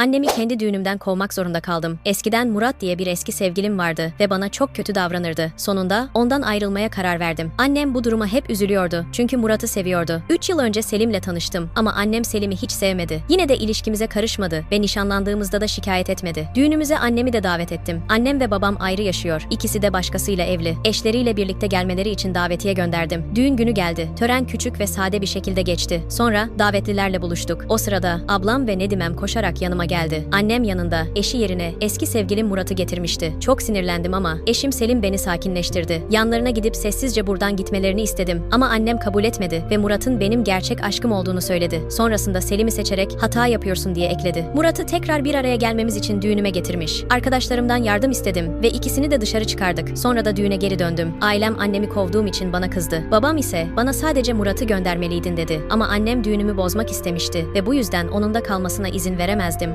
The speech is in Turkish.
Annemi kendi düğünümden kovmak zorunda kaldım. Eskiden Murat diye bir eski sevgilim vardı ve bana çok kötü davranırdı. Sonunda ondan ayrılmaya karar verdim. Annem bu duruma hep üzülüyordu. Çünkü Murat'ı seviyordu. 3 yıl önce Selim'le tanıştım ama annem Selim'i hiç sevmedi. Yine de ilişkimize karışmadı ve nişanlandığımızda da şikayet etmedi. Düğünümüze annemi de davet ettim. Annem ve babam ayrı yaşıyor. İkisi de başkasıyla evli. Eşleriyle birlikte gelmeleri için davetiye gönderdim. Düğün günü geldi. Tören küçük ve sade bir şekilde geçti. Sonra davetlilerle buluştuk. O sırada ablam ve Nedimem koşarak yanıma geldi. Annem yanında, eşi yerine eski sevgilim Murat'ı getirmişti. Çok sinirlendim ama eşim Selim beni sakinleştirdi. Yanlarına gidip sessizce buradan gitmelerini istedim. Ama annem kabul etmedi ve Murat'ın benim gerçek aşkım olduğunu söyledi. Sonrasında Selim'i seçerek hata yapıyorsun diye ekledi. Murat'ı tekrar bir araya gelmemiz için düğünüme getirmiş. Arkadaşlarımdan yardım istedim ve ikisini de dışarı çıkardık. Sonra da düğüne geri döndüm. Ailem annemi kovduğum için bana kızdı. Babam ise bana sadece Murat'ı göndermeliydin dedi. Ama annem düğünümü bozmak istemişti ve bu yüzden onun da kalmasına izin veremezdim.